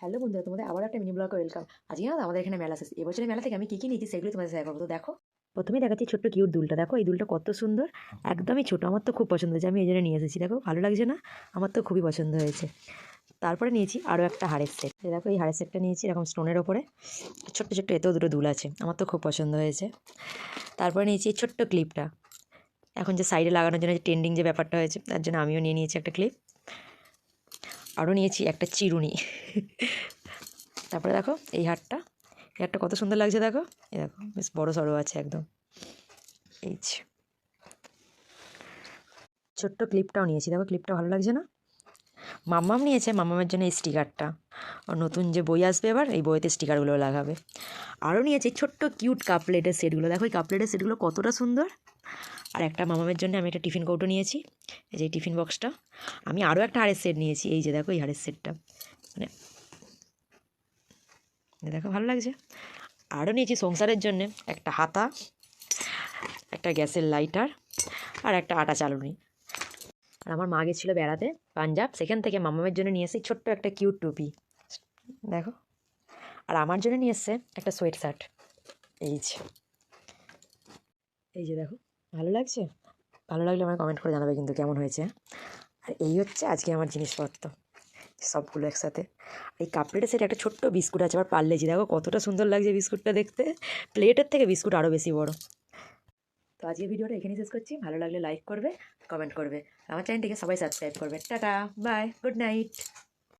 Hello বন্ধুরা, তোমাদের আবার একটা মিনি ব্লগে ওয়েলকাম আজকে না আমাদের এখানে মেলা শেষ এবছরের মেলা থেকে আমি কী কী নিয়েছি সেগুলো তোমাদের শেয়ার করব তো দেখো, প্রথমেই দেখাচ্ছি ছোট্ট কিউট দুলটা। দেখো, এই দুলটা কত সুন্দর, একদমই ছোটো। আমার তো খুব পছন্দ হয়েছে, আমি এই জন্য নিয়ে এসেছি। দেখো, ভালো লাগছে না? আমার তো খুবই পছন্দ হয়েছে। তারপরে নিয়েছি আরও একটা হাড়ের সেট দেখো, এই হাড়ের সেটটা নিয়েছি এরকম স্টোনের ওপরে। ছোট্ট ছোট্ট, এতেও দুটো দুল আছে। আমার তো খুব পছন্দ হয়েছে। তারপরে নিয়েছি এই ছোট্ট ক্লিপটা এখন যে সাইডে লাগানোর জন্য যে ট্রেন্ডিং যে ব্যাপারটা হয়েছে, তার জন্য আমিও নিয়ে নিয়েছি একটা ক্লিপ আরও নিয়েছি একটা চিরুনি। তারপরে দেখো এই হাটটা এই হাটটা কত সুন্দর লাগছে দেখো। এই দেখো, বেশ বড়ো সড়ো আছে একদম। এই ছোট্ট ক্লিপটাও নিয়েছি। দেখো ক্লিপটা ভালো লাগছে না? মাম্মাম নিয়েছে, মাম্মামের জন্য এই স্টিকারটা নতুন যে বই আসবে এবার, এই বইতে স্টিকারগুলো লাগাবে। আরও নিয়েছি ছোট্ট কিউট কাপলেটের সেটগুলো দেখো এই কাপলেটের সেটগুলো কতটা সুন্দর। আর একটা মামামের জন্য আমি একটা টিফিন কৌটো নিয়েছি, এই যে টিফিন বক্সটা। আমি আরও একটা হাড়ের সেট নিয়েছি, এই যে দেখো এই হাড়ের সেটটা মানে দেখো ভালো লাগছে। আরও নিয়েছি সংসারের জন্য একটা হাতা, একটা গ্যাসের লাইটার আর একটা আটা চালুনি। আর আমার মা গেছিল বেড়াতে, পাঞ্জাব। সেখান থেকে মামামের জন্য নিয়ে এসেছি ছোট্ট একটা কিউট টুপি। দেখো। আর আমার জন্য নিয়ে এসছে একটা সোয়েট শার্ট এই যে। এই যে দেখো, ভালো লাগছে? ভালো লাগলে আমার কমেন্ট করে জানাবে কিন্তু কেমন হয়েছে। আর এই হচ্ছে আজকে আমার জিনিসপত্র, সবগুলো একসাথে। এই কাপড়ের সেট একটা ছোট্ট বিস্কুট আছে, আবার পারলেজি দেখো কতটা সুন্দর লাগছে বিস্কুটটা দেখতে। প্লেটের থেকে বিস্কুট আরও বেশি বড়। আজকে ভিডিওটা এখানেই শেষ করছি। ভালো লাগলে লাইক করবে কমেন্ট করবে। আমার চ্যানেলটিকে সবাই সাবস্ক্রাইব করবে। Tata bye good night